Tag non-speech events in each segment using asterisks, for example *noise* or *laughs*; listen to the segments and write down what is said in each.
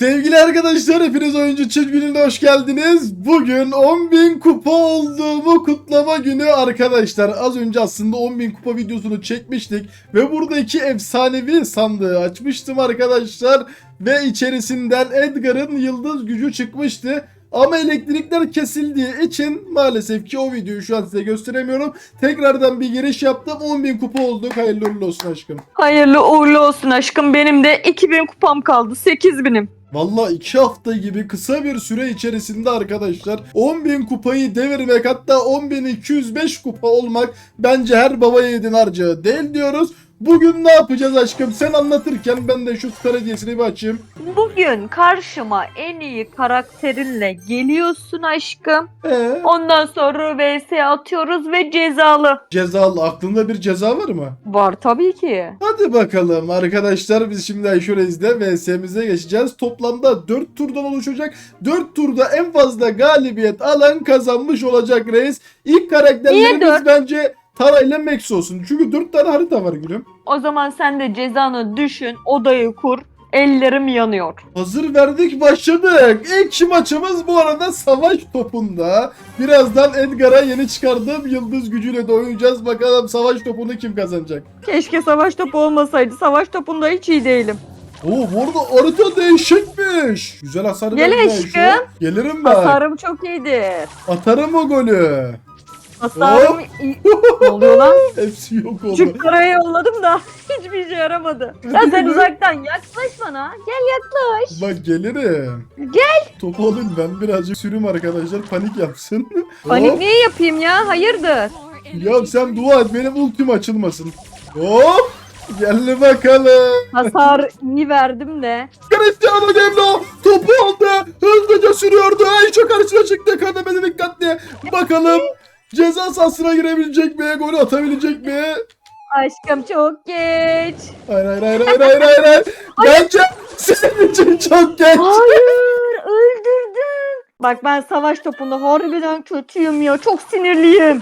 Sevgili arkadaşlar hepiniz oyuncu çizgününe hoş geldiniz. Bugün 10.000 kupa olduğumu kutlama günü arkadaşlar. Az önce aslında 10.000 kupa videosunu çekmiştik. Ve buradaki efsanevi sandığı açmıştım arkadaşlar. Ve içerisinden Edgar'ın yıldız gücü çıkmıştı. Ama elektrikler kesildiği için maalesef ki o videoyu şu an size gösteremiyorum. Tekrardan bir giriş yaptım. 10.000 kupa olduk. Hayırlı uğurlu olsun aşkım. Hayırlı uğurlu olsun aşkım. Benim de 2000 kupam kaldı. 8000'im. Valla 2 hafta gibi kısa bir süre içerisinde arkadaşlar 10.000 kupayı devirmek hatta 10.205 kupa olmak bence her baba yiğidin harcağı değil diyoruz. Bugün ne yapacağız aşkım sen anlatırken ben de şu star hediyesini bir açayım. Bugün karşıma en iyi karakterinle geliyorsun aşkım. Ee, Ondan sonra vs atıyoruz ve cezalı. cezalı aklında bir ceza var mı? Var tabii ki. Hadi bakalım arkadaşlar biz şimdi Ayşe Reis'de VS'mize geçeceğiz. Toplamda 4 turdan oluşacak. 4 turda en fazla galibiyet alan kazanmış olacak Reis. İlk Niye karakterlerimiz dört? bence Tara ile Max olsun. Çünkü 4 tane harita var gülüm. O zaman sen de cezanı düşün, odayı kur. Ellerim yanıyor. Hazır verdik başladık. İlk maçımız bu arada savaş topunda. Birazdan Edgar'a yeni çıkardığım yıldız gücüyle de oynayacağız. Bakalım savaş topunu kim kazanacak? Keşke savaş topu olmasaydı. Savaş topunda hiç iyi değilim. Oo bu arada harita değişikmiş. Güzel hasar Gel verdi aşkım. Ayşe. Gelirim ben. Hasarım çok iyidir. Atarım o golü. Hasarım iyi. ne oluyor lan? *laughs* Hepsi yok oldu. Küçük paraya yolladım da *laughs* hiçbir işe yaramadı. Ya sen uzaktan yaklaş bana. Gel yaklaş. Bak gelirim. Gel. Topu alayım ben birazcık sürüm arkadaşlar panik yapsın. *laughs* Panik Hop. niye yapayım ya? Hayırdır? Ya sen dua et benim ultim açılmasın. Hop. Gel bakalım. Hasar iyi verdim de. Cristiano Ronaldo topu aldı. Hızlıca sürüyordu. Ay çok karşısına çıktı. Kademede dikkatli. Bakalım ceza sahasına girebilecek mi? Golü atabilecek mi? Aşkım çok geç. Hayır hayır hayır hayır hayır hayır. hayır. Bence senin için çok geç. Hayır öldürdün. Bak ben savaş topunda harbiden kötüyüm ya. Çok sinirliyim.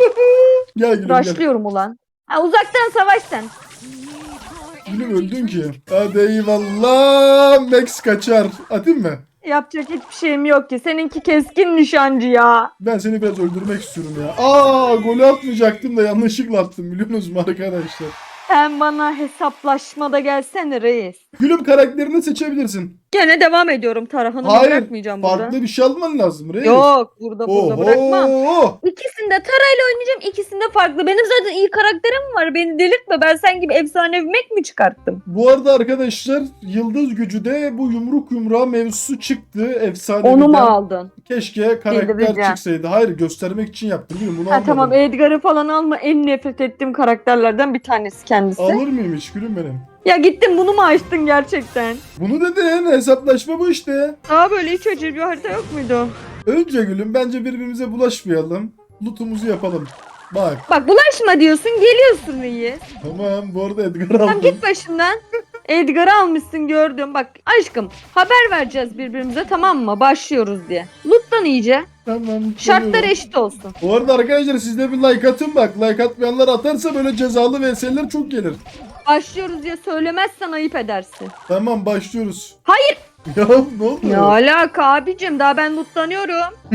Gel gülüm gel. Başlıyorum ulan. Ha, uzaktan savaş sen. Gülüm öldün ki. Hadi eyvallah. Max kaçar. Atayım mı? Yapacak hiçbir şeyim yok ki. Seninki keskin nişancı ya. Ben seni biraz öldürmek istiyorum ya. Aa golü atmayacaktım da yanlışlıkla attım biliyorsunuz mu arkadaşlar? Sen bana hesaplaşmada gelsene reis. Gülüm karakterini seçebilirsin. Gene devam ediyorum tarafını Hayır, bırakmayacağım burada. Farklı bir şey alman lazım reis. Yok burada burada Oho. bırakmam. İkisinde Tara'yla oynayacağım. İkisinde farklı. Benim zaten iyi karakterim var. Beni delirtme. Ben sen gibi efsanevi mek mi çıkarttım? Bu arada arkadaşlar Yıldız Gücü'de bu yumruk yumruğa mevzusu çıktı. Efsane Onu mu birden. aldın? Keşke karakter Delireceğim. çıksaydı. Hayır göstermek için yaptım. Gülüm bunu Ha, almadım. tamam Edgar'ı falan alma. En nefret ettiğim karakterlerden bir tanesi kendisi. Alır mıyım hiç gülüm benim? Ya gittin bunu mu açtın gerçekten? Bunu dedin hesaplaşma bu işte. Daha böyle hiç acı bir harita yok muydu? Önce gülüm bence birbirimize bulaşmayalım. Lootumuzu yapalım. Bak Bak bulaşma diyorsun geliyorsun reis. tamam bu arada Edgar Tamam aldım. git başımdan. Edgar'ı almışsın gördüm. Bak aşkım haber vereceğiz birbirimize tamam mı? Başlıyoruz diye. Loot'tan iyice. Tamam. Şartlar eşit olsun. Bu arada arkadaşlar siz de bir like atın bak. Like atmayanlar atarsa böyle cezalı VS'ler çok gelir. Başlıyoruz diye söylemezsen ayıp edersin. Tamam başlıyoruz. Hayır. *laughs* Ya ne oldu? Ne alaka abicim daha ben lootlanıyorum. *laughs*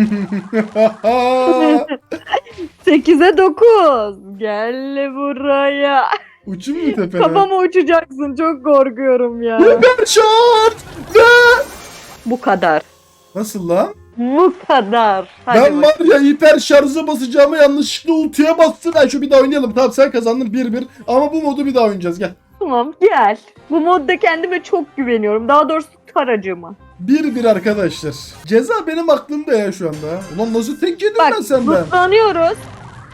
8'e 9. Gel buraya. Uçun mu tepene? Kafama uçacaksın çok korkuyorum ya. Şart! Ve... Bu kadar. Nasıl lan? Bu kadar. Hadi ben bak. var ya hiper şarjı basacağımı yanlışlıkla ultiye bastım. Ben şu bir daha oynayalım. Tamam sen kazandın 1-1. Ama bu modu bir daha oynayacağız gel. Tamam gel. Bu modda kendime çok güveniyorum. Daha doğrusu taracıma. 1-1 arkadaşlar. Ceza benim aklımda ya şu anda. Ulan nasıl tek yedim Bak ben senden? lootlanıyoruz.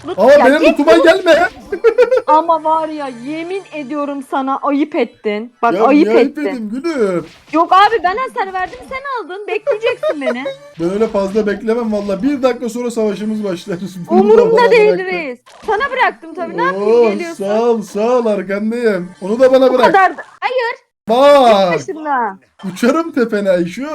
Loot- Ama Ya benim git lootuma gelme. *laughs* Ama var ya yemin ediyorum sana ayıp ettin. Bak ya ayıp niye ettin. etmedim gülüm. Yok abi ben hasar verdim sen aldın. Bekleyeceksin beni. *laughs* Ben öyle fazla beklemem valla. Bir dakika sonra savaşımız başlar. *laughs* Bunu da Umurumda değil bıraktın. reis. Sana bıraktım tabii. Ne Oo, yapayım geliyorsun? Sağ ol sağ ol arkandayım. Onu da bana Bu bırak. kadar. da- Hayır Bak başında. uçarım tepene Ayşu.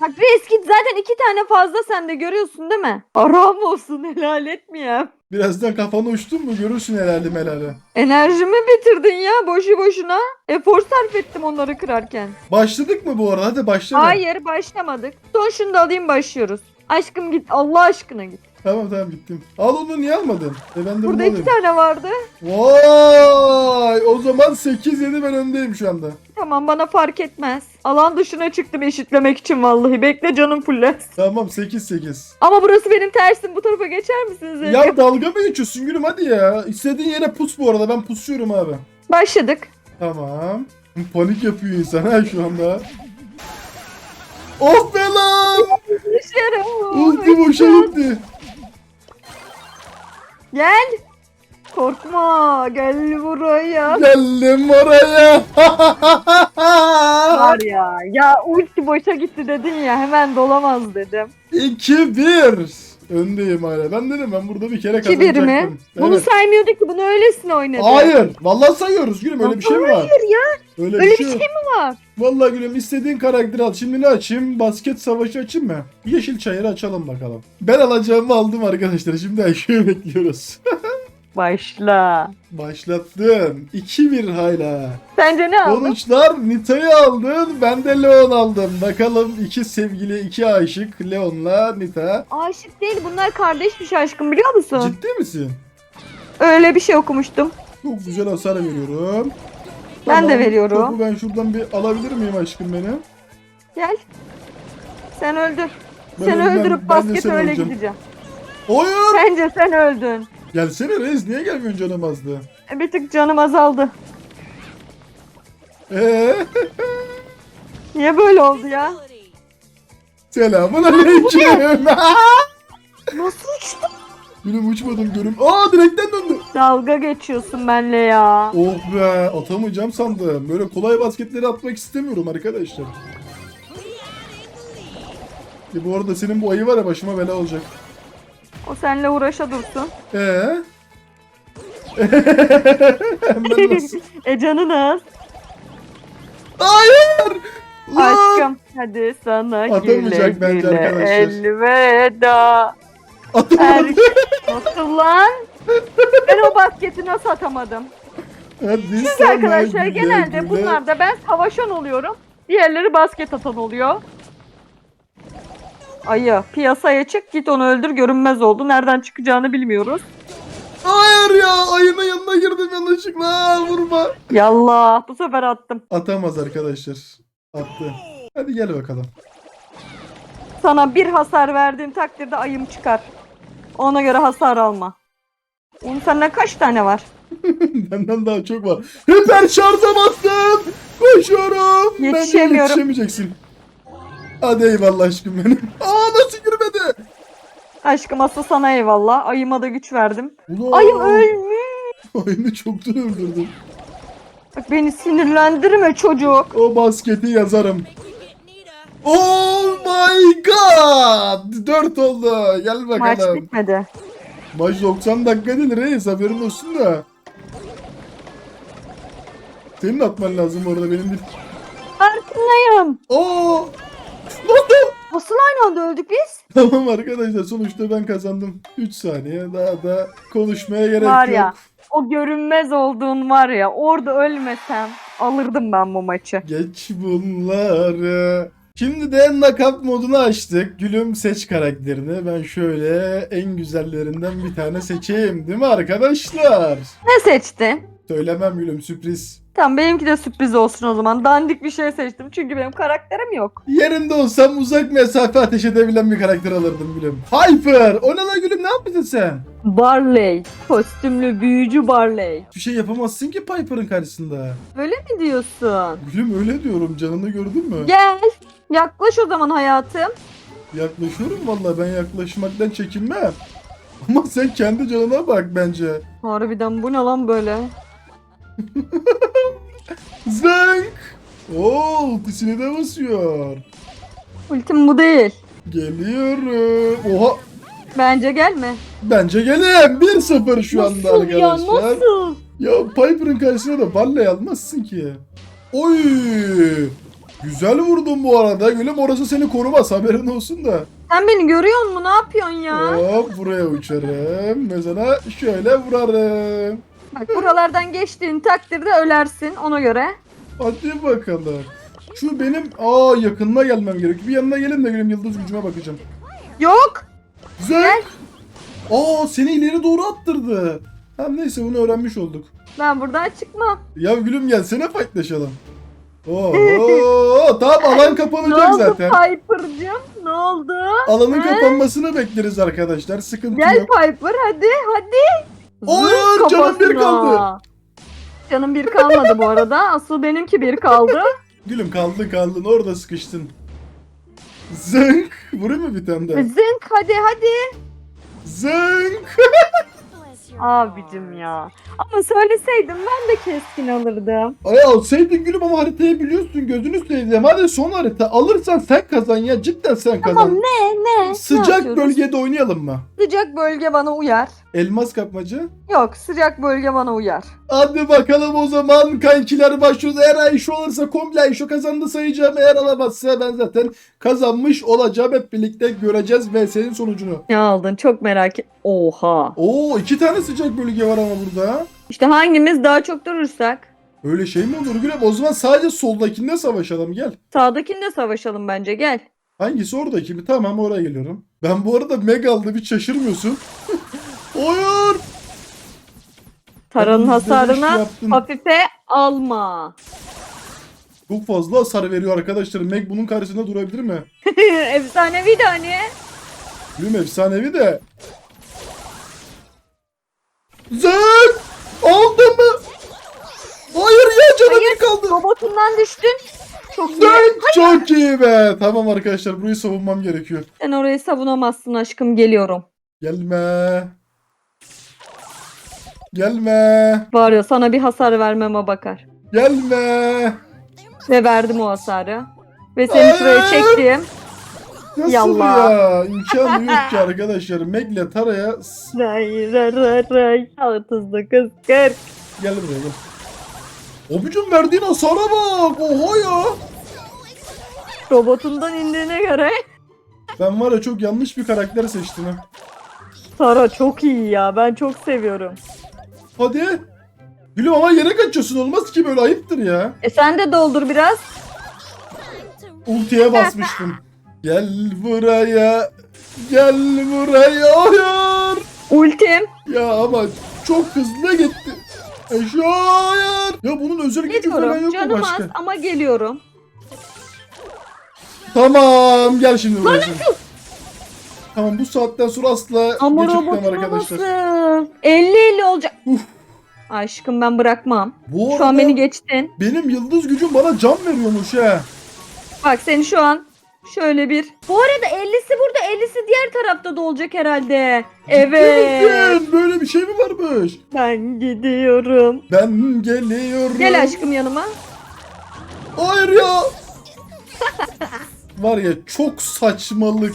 Bak reis git zaten iki tane fazla sende görüyorsun değil mi? Aram olsun helal etmeyeyim. Birazdan kafanı uçtun mu görürsün herhalde melale. Enerjimi bitirdin ya boşu boşuna. Efor sarf ettim onları kırarken. Başladık mı bu arada? Hadi başla. Hayır başlamadık. Son şunu da alayım başlıyoruz. Aşkım git Allah aşkına git. Tamam tamam gittim. Al onu niye almadın? E ben de bunu Burada iki alayım. tane vardı. Vay! O zaman 8-7 ben öndeyim şu anda. Tamam bana fark etmez. Alan dışına çıktım eşitlemek için vallahi. Bekle canım fullensin. Tamam 8-8. Ama burası benim tersim. Bu tarafa geçer misiniz? Ya dalga mı geçiyorsun gülüm hadi ya. İstediğin yere pus bu arada ben pusuyorum abi. Başladık. Tamam. Panik yapıyor insan ha şu anda. Of be lan! Dışarı. Ulti boşa gitti. Gel. Korkma. Gel buraya. Geldim oraya. *laughs* Var ya. Ya ulti boşa gitti dedin ya. Hemen dolamaz dedim. 2-1. Öndeyim hala. Ben dedim ben burada bir kere 2-1 kazanacaktım. mi? Bunu Evet. saymıyorduk ki. Bunu öylesine oynadık. Hayır. Vallahi sayıyoruz gülüm öyle bir şey mi var? Hayır ya. Öyle, Öyle bir bir şey şey mi var? Vallahi gülüm istediğin karakteri al. Şimdi ne açayım? Basket savaşı açayım mı? Yeşil çayırı açalım bakalım. Ben alacağımı aldım arkadaşlar. Şimdi Ayşe'yi bekliyoruz. *laughs* Başla. Başlattım. 2-1 hala. Sence ne aldın? Sonuçlar Nita'yı aldın. Ben de Leon aldım. Bakalım iki sevgili, iki aşık Leon'la Nita. Aşık değil. Bunlar kardeşmiş aşkım biliyor musun? Ciddi misin? Öyle bir şey okumuştum. Çok güzel hasar veriyorum. Ben de veriyorum. Topu ben şuradan bir alabilir miyim aşkım beni? Gel. Sen öldür. Ben Seni öldürüp ben de basket öyle gideceğim. Hayır. Bence sen öldün. Gelsene reis niye gelmiyorsun canım azdı? E, Bir tık canım azaldı. Eee? *laughs* Niye böyle oldu ya? Selamun aleyküm. *laughs* *laughs* Nasıl uçtun? Gülüm uçmadım görüm. Aa direkten döndü. Dalga geçiyorsun benle ya. Oh be atamayacağım sandım. Böyle kolay basketleri atmak istemiyorum arkadaşlar. E bu arada senin bu ayı var ya başıma bela olacak. O seninle uğraşa dursun. Ee? *laughs* Hemen nasıl? E. Hayır! Lan! Aşkım hadi sana güle Atamayacak bence güle arkadaşlar. elveda. Atamadım. Nasıl lan? Ben o basketi nasıl atamadım? Hadi sana arkadaşlar güle genelde güle. bunlarda ben savaşan oluyorum. Diğerleri basket atan oluyor. Ayı piyasaya çık git onu öldür görünmez oldu. Nereden çıkacağını bilmiyoruz. Hayır ya ayının yanına girdim yanlışlıkla Aa, vurma. Yallah bu sefer attım. Atamaz arkadaşlar. Attı. Hadi gel bakalım. Sana bir hasar verdiğim takdirde ayım çıkar. Ona göre hasar alma. Onun sende kaç tane var? *laughs* Benden daha çok var. Hiper şarja bastım. Koşuyorum. Yetişemiyorum. yetişemeyeceksin. Hadi eyvallah aşkım benim. *laughs* Aa nasıl girmedi? Aşkım asıl sana eyvallah. Ayıma da güç verdim. Ulan. Ayım ölmüş. *laughs* Ayını çoktan öldürdüm. Bak beni sinirlendirme çocuk. O basketi yazarım. Oh my god! 4 oldu. Gel Maç bakalım. bitmedi. Maç 90 dakika değil reis haberin olsun da. Senin atman lazım orada benim değil. Farkındayım. Oo! Nasıl? Aynı anda öldük biz? *laughs* Tamam arkadaşlar sonuçta ben kazandım. 3 saniye daha da konuşmaya gerek Var yok. ya. O görünmez olduğun var ya orada ölmesem alırdım ben bu maçı. Geç bunları. Şimdi de knockout modunu açtık. Gülüm seç karakterini. Ben şöyle en güzellerinden bir tane seçeyim değil mi arkadaşlar? Ne seçtin? Söylemem gülüm sürpriz. Tamam benimki de sürpriz olsun o zaman. Dandik bir şey seçtim çünkü benim karakterim yok. Yerinde olsam uzak mesafe ateş edebilen bir karakter alırdım gülüm. Hyper! O ne lan gülüm ne yaptın sen? Barley. Kostümlü büyücü Barley. Bir şey yapamazsın ki Piper'ın karşısında. Öyle mi diyorsun? Gülüm öyle diyorum canını gördün mü? Gel. Yaklaş o zaman hayatım. Yaklaşıyorum vallahi ben yaklaşmaktan çekinmem. Ama sen kendi canına bak bence. Harbiden bu ne lan böyle? *laughs* Zınk! Oo ultisini de basıyor. Ultim bu değil. Geliyorum. Oha Bence gelme. bence gelin. 1-0 şu anda nasıl ya arkadaşlar. nasıl? Ya Piper'ın karşısına da Barley almazsın ki. Oy! Güzel vurdun bu arada. Gülüm orası seni korumaz haberin olsun da. Sen beni görüyor musun? Ne yapıyorsun ya? Hop buraya uçarım. Mesela şöyle vurarım. Bak buralardan geçtiğin takdirde ölersin ona göre. Hadi bakalım. Şu benim aa yakınına gelmem gerekiyor. Bir yanına gelin de gülüm yıldız gücüme bakacağım. Yok. Güzel. Aa seni ileri doğru attırdı. Tamam neyse bunu öğrenmiş olduk. Ben buradan çıkmam. Ya gülüm gelsene fightlaşalım. Oo, *laughs* tamam alan Ne kapanacak oldu zaten. Piper'cığım? Ne oldu? Alanın He? kapanmasını bekleriz arkadaşlar. Sıkıntı Gel yok. Piper hadi hadi. Hayır, canım bir kaldı. Canım bir kalmadı bu arada. Asıl benimki bir kaldı. Gülüm kaldın kaldın orada sıkıştın. Zınk. Vurayım mı bir tane daha? Zınk hadi hadi. Zınk. *laughs* Abicim ya. Ama söyleseydim ben de keskin alırdım. Ay alsaydın gülüm ama haritayı biliyorsun gözünü seveyim. Hadi son harita alırsan sen kazan ya cidden sen kazan. Tamam ne ne? Ne Sıcak yapıyoruz? bölgede oynayalım mı? Sıcak bölge bana uyar. Elmas kapmacı. Yok sıcak bölge bana uyar. Hadi bakalım o zaman kankiler başlıyoruz. Eğer Ayşe olursa komple Ayşe kazandı sayacağım. Eğer alamazsa ben zaten kazanmış olacağım. Hep birlikte göreceğiz ve senin sonucunu. Ne aldın çok merak et. Oha. Oo iki tane sıcak bölge var ama burada. İşte hangimiz daha çok durursak Öyle şey mi olur Gülüm? O zaman sadece soldakinde savaşalım gel. sağdakinde savaşalım bence gel. Hangisi oradaki mi? Tamam oraya geliyorum. Ben bu arada Megal'da bir şaşırmıyorsun. *laughs* Hayır. Taranın yaptın. hafife alma. Çok fazla hasar veriyor arkadaşlar. Meg bunun karşısında durabilir mi? *laughs* Efsanevi de hani. Gülüm efsanevi de. Zek! Aldın mı? Hayır ya canım bir kaldı. Robotundan düştün. Çok iyi. Zek çok iyi be. Tamam arkadaşlar burayı savunmam gerekiyor. Sen orayı savunamazsın aşkım geliyorum. Gelme. Gelme. Ya sana bir hasar vermeme bakar. Gelme. Ve verdim o hasarı. Ve seni şuraya Hayır. çektim. Nasıl Yallah. ya? İmkanı yok ki arkadaşlar. Meg'le Tara'ya Ray ray ray ray. 39 40. gel buraya gel. Obicim verdiğin hasara bak. Oha ya. Robotundan indiğine göre Ben var ya çok yanlış bir karakter seçtim ha. Sara çok iyi ya. Ben çok seviyorum. Hadi. Gülüm ama yere kaçıyorsun olmaz ki böyle ayıptır ya. E sen de doldur biraz. Ultiye basmıştım. *laughs* Gel buraya. Gel buraya. Hayır. Ultim. Ya ama çok hızlı gitti. Eşe hayır. Ya bunun özel gücü falan yok mu Canım başka? az ama geliyorum. Tamam gel şimdi buraya. sen. Tamam bu saatten sonra asla Ama gecikmem robotuna arkadaşlar. nasıl? 50-50 olacak. Uf. Aşkım ben bırakmam. Bu Şu arada an beni geçtin. benim yıldız gücüm bana can veriyormuş ha. Bak seni şu an şöyle bir. Bu arada 50'si burada 50'si diğer tarafta da olacak herhalde. Evet. Cidden böyle bir şey mi varmış? Ben gidiyorum. Ben geliyorum. Gel aşkım yanıma. Hayır ya. *laughs* Var ya çok saçmalık.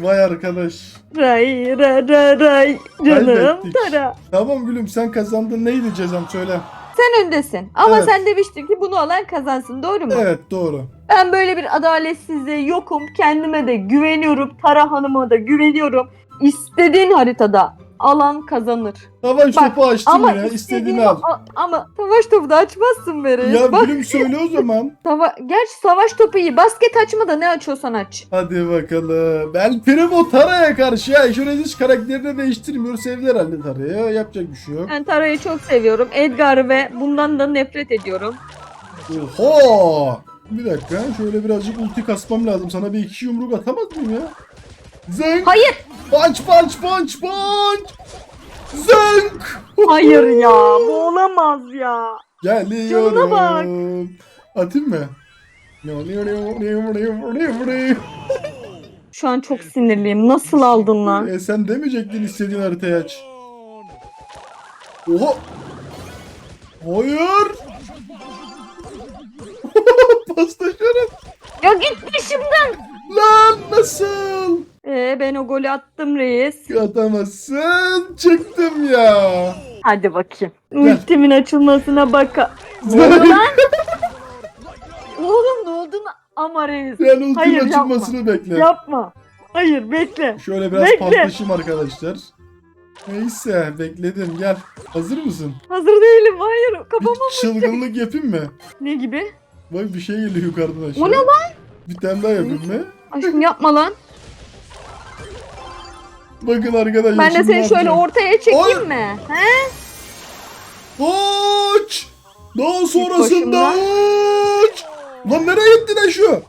Vay arkadaş. Ray ray ray ray. Canım Kaybettik. Tara. Tamam gülüm sen kazandın neydi cezam söyle. Sen öndesin. Ama Evet. sen demiştin ki bunu alan kazansın doğru mu? Evet doğru. Ben böyle bir adaletsizliğe yokum. Kendime de güveniyorum. Tara Hanım'a da güveniyorum. İstediğin haritada alan kazanır. Savaş Bak, topu açtım Ama ya istediğin istediğini al. a- ama savaş topu da açmazsın be reis. Ya Bak, gülüm söyle o zaman. *laughs* sava Gerçi savaş topu iyi. Basket açma da ne açıyorsan aç. Hadi bakalım. El Primo Tara'ya karşı ya. Şöyle hiç karakterini değiştirmiyor. Sevdi herhalde Tara'ya. Yapacak bir şey yok. Ben Tara'yı çok seviyorum. Edgar'ı ve bundan da nefret ediyorum. Oha! Bir dakika. Şöyle birazcık ulti kasmam lazım. Sana bir iki yumruk atamaz mıyım ya? Zınk! Hayır. Punch punch punch punch! Zınk! Hayır ya. Bu olamaz ya. Geliyorum. Canına bak. Atayım mı? Şu an çok sinirliyim. Nasıl aldın lan? E sen demeyecektin istediğin haritayı aç. Oha! Hayır! Ben o golü attım reis. Atamazsın. Çıktım ya. Hadi bakayım. Ultimin açılmasına bak. Ne oldu lan? Oğlum ne oldu lan? Ama reis. sen ultinin Hayır, yapma. açılmasını bekle. Yapma. Hayır bekle. Şöyle biraz Bekle. paslaşayım arkadaşlar. Neyse bekledim gel. Hazır mısın? Hazır değilim. Hayır Bir kafama. çılgınlık yapayım mı? Ne gibi? Bak bir şey geliyor yukarıdan aşağı. O ne lan? Bir tane daha yapayım mı? Aşkım yapma lan. Bakın arkadaşlar. Ben de seni şöyle ortaya çekeyim Hayır. mi? He? Kaç! Daha sonrasında kaç! Lan nereye gitti lan şu?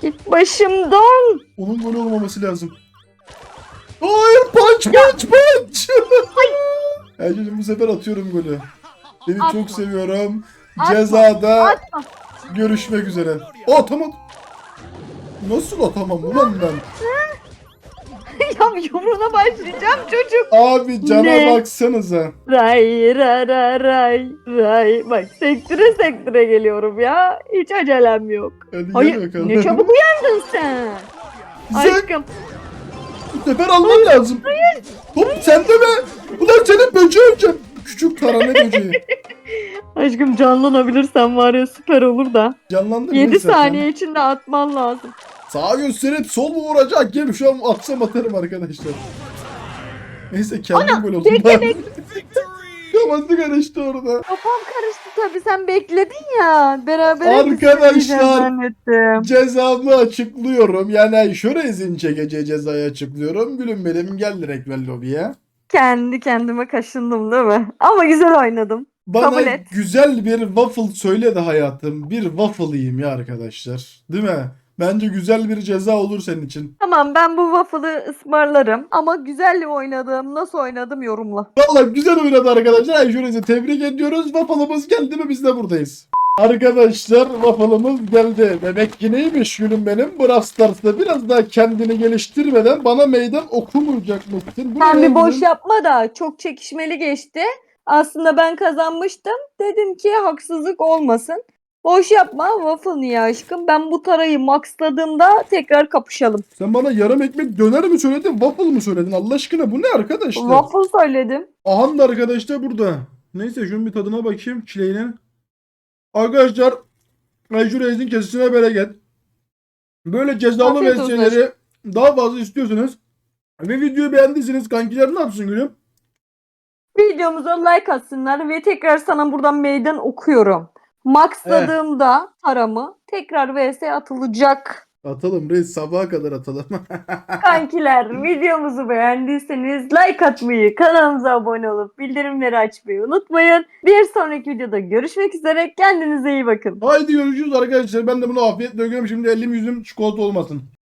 Git başımdan. Onun gol olmaması lazım. Hayır punch punch punch! *laughs* Şimdi bu sefer atıyorum golü. Seni Atma. çok seviyorum. Atma. Cezada Atma. görüşmek üzere. O atamadım. Nasıl atamam ulan ben? Yumruğuna başlayacağım çocuk. Abi cana Ne? baksanıza. Ray ra ra ray ray. Bak sektire sektire geliyorum ya. Hiç acelem yok. Hadi gel Hayır bakalım. ne çabuk uyandın sen. Sen Aşkım bu sefer alman lazım. Hop sen de mi? Ulan senin böceği öleceğim. Küçük tarhane böceği. *laughs* aşkım canlanabilirsen var ya süper olur da. Canlandır 7 neyse sen. saniye içinde atman lazım. Sağa gösterip sol mu vuracak? Gel şu an atsam atarım arkadaşlar. Neyse kendim gol oldum. bekle, ben. *laughs* Kafası karıştı orada. Kafam karıştı tabii sen bekledin ya. Beraber Arkadaşlar. Cezamı açıklıyorum. Yani şöyle izin çekeceği cezayı açıklıyorum. Gülüm benim gel direkt ben lobiye. Kendi kendime kaşındım değil mi? Ama güzel oynadım. Bana Kabul et. güzel bir waffle söyle de hayatım. Bir waffle yiyeyim ya arkadaşlar. Değil mi? Bence güzel bir ceza olur senin için. Tamam ben bu waffle'ı ısmarlarım. Ama güzel oynadım. Nasıl oynadım yorumla. Vallahi güzel oynadı arkadaşlar. Ayşe tebrik ediyoruz. Waffle'ımız geldi mi biz de buradayız. Arkadaşlar waffle'ımız geldi. Bebek yineymiş gülüm benim. Brawl Stars'ta biraz daha kendini geliştirmeden bana meydan okumayacak mısın? Bu Sen ne bir boş gülüm? yapma da çok çekişmeli geçti. Aslında ben kazanmıştım. Dedim ki haksızlık olmasın. Boş yapma waffle niye aşkım? Ben bu tarayı maxladığımda tekrar kapışalım. Sen bana yarım ekmek döner mi söyledin? Waffle mı söyledin? Allah aşkına bu ne arkadaşlar? Waffle söyledim. Ahan da arkadaş da burada. Neyse şunun bir tadına bakayım çileğine. Arkadaşlar Ayşe Reis'in kesisine bereket. Böyle cezalı Afiyet olsun daha fazla istiyorsanız ve videoyu beğendiyseniz kankiler ne yapsın gülüm? Videomuza like atsınlar ve tekrar sana buradan meydan okuyorum. Maxladığımda paramı tekrar vs atılacak. Atalım reis sabaha kadar atalım. *laughs* Kankiler videomuzu beğendiyseniz like atmayı, kanalımıza abone olup bildirimleri açmayı unutmayın. Bir sonraki videoda görüşmek üzere. Kendinize iyi bakın. Haydi görüşürüz arkadaşlar. Ben de bunu afiyetle yiyorum. Şimdi elim yüzüm çikolata olmasın.